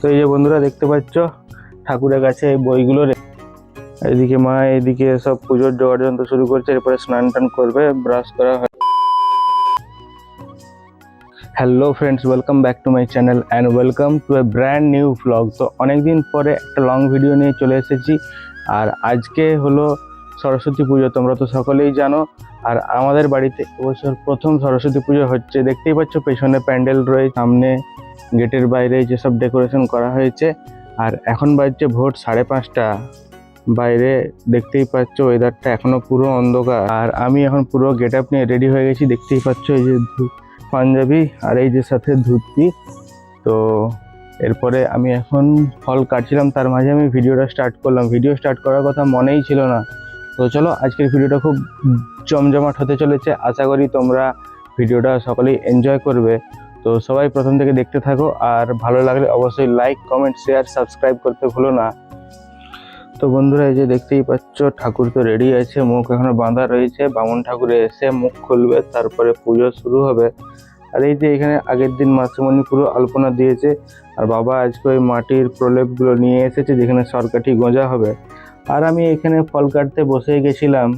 তৈ এই যে বন্ধুরা দেখতে পাচ্ছ, ঠাকুরের কাছে এই বইগুলো এদিকে মা এদিকে সব পুজোর জোগাড় যন্ত্র শুরু করছে, এরপরে স্নান টান করবে, ব্রাশ করা হয়। Hello friends welcome back to my channel and welcome to a brand new vlog তো অনেকদিন পরে একটা লং ভিডিও নিয়ে চলে এসেছি। আর আজকে হলো সরস্বতী পুজো, তোমরা তো সকলেই জানো। আর আমাদের বাড়িতে এবছর প্রথম সরস্বতী পুজো হচ্ছে। দেখতেই পাচ্ছ, পেছনে প্যান্ডেল রয়েছে সামনে গেটের বাইরে যেসব ডেকোরেশন করা হয়েছে। আর এখন বাজছে ভোর সাড়ে পাঁচটা। বাইরে দেখতেই পাচ্ছ ওয়েদারটা এখনও পুরো অন্ধকার। আর আমি এখন পুরো গেট আপ নিয়ে রেডি হয়ে গেছি। দেখতেই পাচ্ছ, এই যে পাঞ্জাবি আর এই যে সাথে ধুতি। তো এরপরে আমি এখন ফল কাটছিলাম, তার মাঝে আমি ভিডিওটা স্টার্ট করলাম। ভিডিও স্টার্ট করার কথা মনেই ছিল না। তো চলো, আজকের ভিডিওটা খুব জমজমাট হতে চলেছে। আশা করি তোমরা ভিডিওটা সকলেই এনজয় করবে। তো সবাই প্রথম থেকে দেখতে থাকো, আর ভালো লাগলে অবশ্যই লাইক কমেন্ট শেয়ার সাবস্ক্রাইব করতে ভুলো না। তো বন্ধুরা এই যে দেখতেই পাচ্ছ, ঠাকুর তো রেডি আছে, মুখ এখনও বাঁধা রয়েছে, বামুন ঠাকুরে এসে মুখ খুলবে, তারপরে পুজো শুরু হবে। আর এই যে এখানে আগের দিন মাসিমণি পুরো আলপনা দিয়েছে, আর বাবা আজকে ওই মাটির প্রলেপগুলো নিয়ে এসেছে যেখানে সরকাঠি গোঁজা হবে। আর আমি এখানে ফল কাটতে বসে গেছিলাম।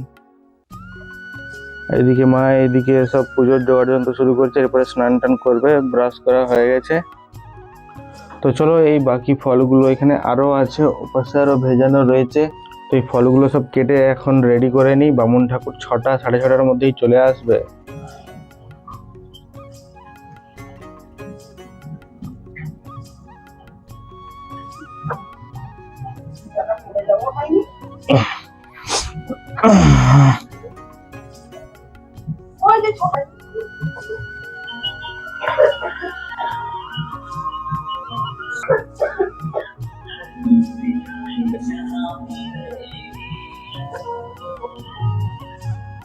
এদিকে মা এদিকে সব পুজোর জোগাড় যন্ত্র শুরু করছে, এরপরে স্নান টান করবে, ব্রাশ করা হয়ে গেছে। তো চলো এই বাকি ফলগুলো এখানে আরও আছে ওপাশে আরও ভেজানো রয়েছে। তো এই ফলগুলো সব কেটে এখন রেডি করে নিই। বামুন ঠাকুর ছটা, সাড়ে ছটার মধ্যেই চলে আসবে। ওই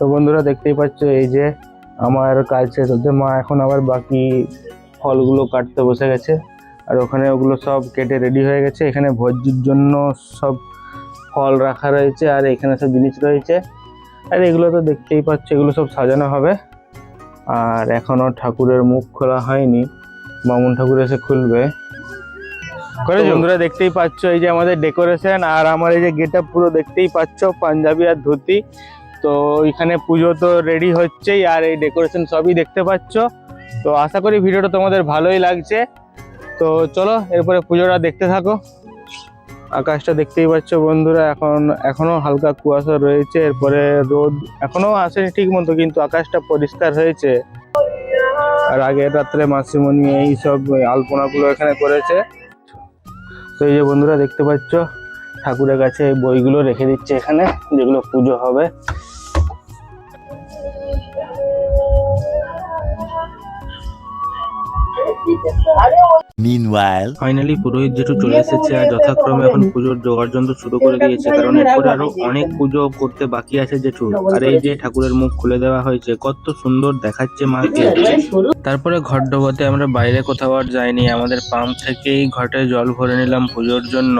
তো বন্ধুরা দেখতেই পাচ্ছ এই যে আমার কাজ শেষ হচ্ছে। মা এখন আবার বাকি ফলগুলো কাটতে বসে গেছে। আর ওখানে ওগুলো সব কেটে রেডি হয়ে গেছে। এখানে ভোজির জন্য সব ফল রাখা রয়েছে আর এখানে সব জিনিস রয়েছে। আর এগুলো তো দেখতেই পাচ্ছ এগুলো সব সাজানো হবে। আর এখনও ঠাকুরের মুখ খোলা হয়নি। বামুন ঠাকুর এসে খুলবে। করে বন্ধুরা দেখতেই পাচ্ছ এই যে আমাদের ডেকোরেশন আর আমার এই যে গেট পুরো দেখতেই পাচ্ছ পাঞ্জাবি আর ধুতি। তো এখানে পুজো তো রেডি হচ্ছেই আর এই ডেকোরেশন সবই দেখতে পাচ্ছ। তো আশা করি ভিডিওটা তোমাদের ভালোই লাগছে। তো চলো, এরপরে পুজোটা দেখতে থাকো। আকাশটা দেখতেই পাচ্ছ বন্ধুরা, এখন, এখনও হালকা কুয়াশা রয়েছে, এরপরে রোদ এখনও আসেনি ঠিক মতো, কিন্তু আকাশটা পরিষ্কার হয়েছে। আর আগের রাত্রে মাসিমণি এই সব আলপনাগুলো এখানে করেছে। তো এই যে বন্ধুরা দেখতে পাচ্ছ, ঠাকুরের কাছে বইগুলো রেখে দিচ্ছে এখানে, যেগুলো পুজো হবে। Meanwhile, ফাইনালি পুরোহিত জেঠু চলে এসেছে আর যথাক্রমে এখন পুজোর জোগাড় যন্ত্র শুরু করে দিয়েছে। কারণ এরপরে আরও অনেক পুজো করতে বাকি আছে জেঠু। আর এই যে ঠাকুরের মুখ খুলে দেওয়া হয়েছে কত সুন্দর দেখাচ্ছে মাকে। তারপরে ঘট ডোবাতে আমরা বাইরে কোথাও আর যাইনি। আমাদের পাম্প থেকেই ঘটে জল ভরে নিলাম পুজোর জন্য।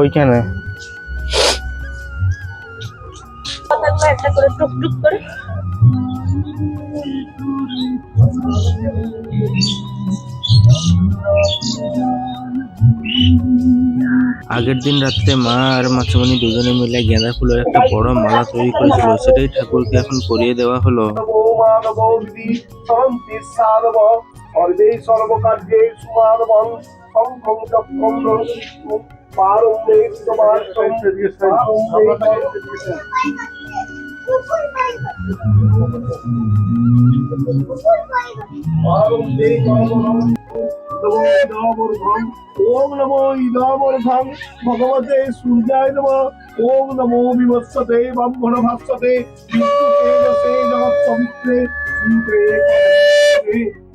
ওইখানে একটা করে টুকটুক করে আগের দিন রাত্রে মা আর মাসুমণি দুজনে মিলে গেঁদা ফুলের একটা বড় মালা তৈরি করেছিল, সেটাই ঠাকুরকে এখন করিয়ে দেওয়া হলো। ওম নমো ইদাবর্ধং ভগবতে সূর্যায় নম ওম নমো বিমৎসতে ব্রহ্মণ ভাস্বতে বিষ্ণু তেজসে জগৎ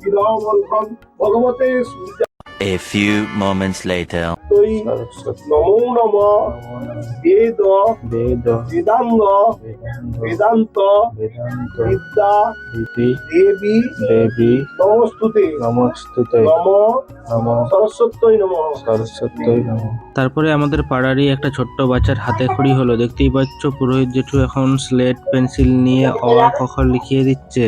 ইদাবর্ধং ভগবতে সূর্য A few moments later. তৈ সরস্বতী নমো নম বেদ বেদ বেদাঙ্গ বেদান্ত বেদান্ত বেদান্ত বিদ্যা দেবী দেবী নমস্তুতে। নমস্তুতে। নম নম সরস্বত্যই নম। সরস্বতী তারপরে আমাদের পাড়ারই একটা ছোট্ট বাচ্চার হাতে খড়ি হলো। দেখতেই পাচ্ছ পুরোহিত জেঠু এখন স্লেট পেন্সিল নিয়ে অ আ, ক খ লিখিয়ে দিচ্ছে।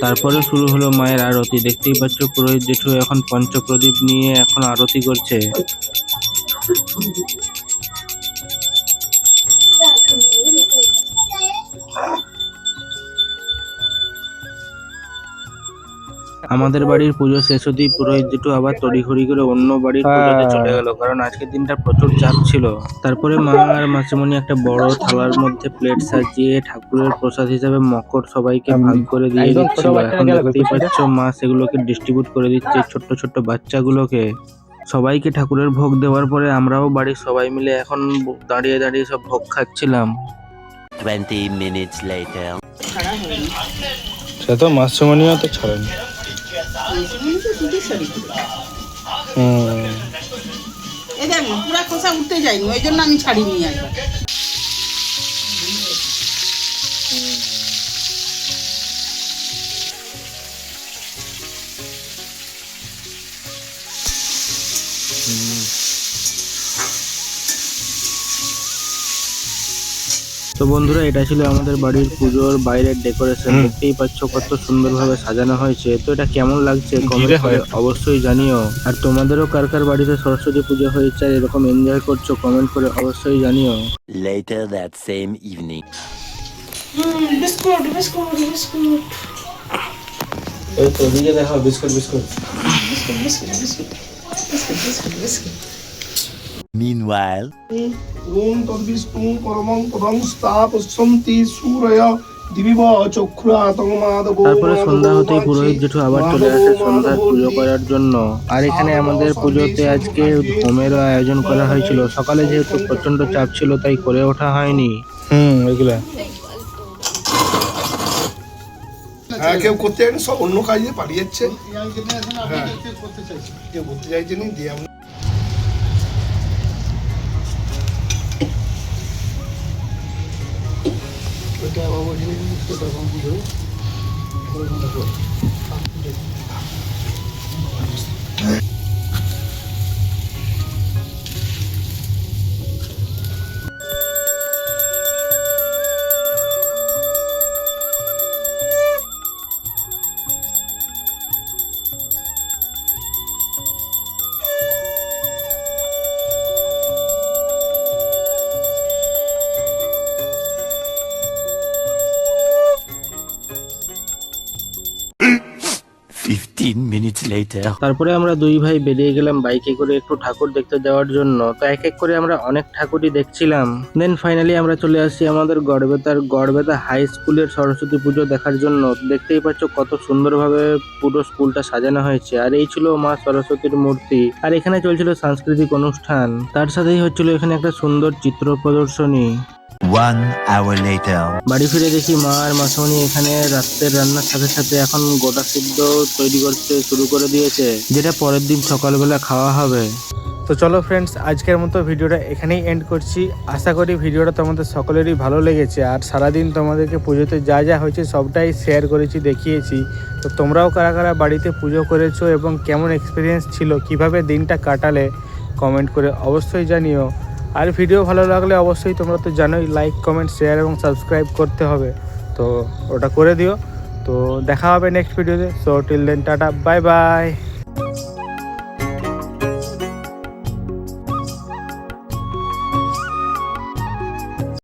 তারপরে শুরু হলো মায়ের আরতি। দেখতেই পাচ্ছ পুরোহিত জেঠু এখন পঞ্চপ্রদীপ নিয়ে এখন আরতি করছে। আমাদের বাড়ির পুজো শেষ হতেই পুরোহিত জেঠু আবার তড়িঘড়ি করে অন্য বাড়ির পুজোতে চলে গেল কারণ আজকের দিনটা প্রচুর চাপ ছিল। তারপরে মা আর মাসিমণি একটা বড় থালার মধ্যে প্লেট সাজিয়ে ঠাকুরের প্রসাদ হিসাবে মকর সবাইকে ভাগ করে দিয়ে দিচ্ছিল। এখন দেখতেই পাচ্ছ মা সেগুলোকে ডিস্ট্রিবিউট করে দিচ্ছে ছোট্ট ছোট্ট বাচ্চাগুলোকে। সবাইকে ঠাকুরের ভোগ দেওয়ার পরে আমরাও বাড়ির সবাই মিলে এখন দাঁড়িয়ে দাঁড়িয়ে সব ভোগ খাচ্ছিলাম। 20 minutes later. সে তো মাসিমণিও তো ছাড়েনি। হুম এই দেখ না পুরা খোসা উঠতে যায়নি ওই জন্য আমি ছাড়িনি একবার তো বন্ধুরা এটা ছিল আমাদের বাড়ির পুজোর বাইরের ডেকোরেশন দেখতেই পাচ্ছ কত সুন্দরভাবে সাজানো হয়েছে। তো এটা কেমন লাগছে কমেন্ট করে অবশ্যই জানিও। আর তোমাদেরও কার কার বাড়িতে সরস্বতী পুজো হয়েছে আর এরকম এনজয় করছ কমেন্ট করে অবশ্যই জানিও। Later that same evening. Biscuit biscuit biscuit. এই তো দিকে দেখো বিস্কুট বিস্কুট। Meanwhile, ওম তদ্বিষ্ণু পরমং পদং স্থাপস্যন্তি সূরয় দিবিব চক্ষুরা তারপরে সন্ধ্যা হতেই পুরোহিত জেঠু আবার চলে আসে সন্ধ্যার পুজো করার জন্য। আর এখানে আমাদের পুজোতে আজকে হোমেরও আয়োজন করা হয়েছিল। সকালে যেহেতু প্রচণ্ড চাপ ছিল তাই করে ওঠা হয়নি। হুম এগুলা। হ্যাঁ কেউ করতে সব অন্য কাজে পালিয়ে যাচ্ছে হ্যাঁ কেউ করতে চাইছে না। দিয়ে আমরা fifteen minutes later. তারপরে আমরা দুই ভাই বেরিয়ে গেলাম বাইকে করে একটু ঠাকুর দেখতে যাওয়ার জন্য। তো এক এক করে আমরা অনেক ঠাকুরই দেখছিলাম। দেন ফাইনালি আমরা চলে আসি আমাদের গড়বেতার, গড়বেতা হাই স্কুলের সরস্বতী পুজো দেখার জন্য। দেখতেই পাচ্ছ কত সুন্দরভাবে পুরো স্কুলটা সাজানো হয়েছে। আর এই ছিল মা সরস্বতীর মূর্তি। আর এখানে চলছিল সাংস্কৃতিক অনুষ্ঠান। তার সাথেই হচ্ছিল এখানে একটা সুন্দর চিত্র প্রদর্শনী। One hour later. বাড়ি ফিরে দেখি মা আর মাসুমণি এখানে রাত্রের রান্নার সাথে সাথে এখন গোটা সিদ্ধ তৈরি করতে শুরু করে দিয়েছে যেটা পরের দিন সকালবেলা খাওয়া হবে। তো চলো ফ্রেন্ডস আজকের মতো ভিডিওটা এখানেই এন্ড করছি। আশা করি ভিডিওটা তোমাদের সকলেরই ভালো লেগেছে। আর সারাদিন তোমাদেরকে পুজোতে যা যা হয়েছে সবটাই শেয়ার করেছি দেখিয়েছি। তো তোমরাও কারা কারা বাড়িতে পুজো করেছ এবং কেমন এক্সপিরিয়েন্স ছিল কীভাবে দিনটা কাটালে কমেন্ট করে অবশ্যই জানিও। আর ভিডিও ভালো লাগলে অবশ্যই তোমরা তো জানোই লাইক কমেন্ট শেয়ার এবং সাবস্ক্রাইব করতে হবে। তো ওটা করে দিও। তো দেখা হবে নেক্সট ভিডিওতে so till then tata bye bye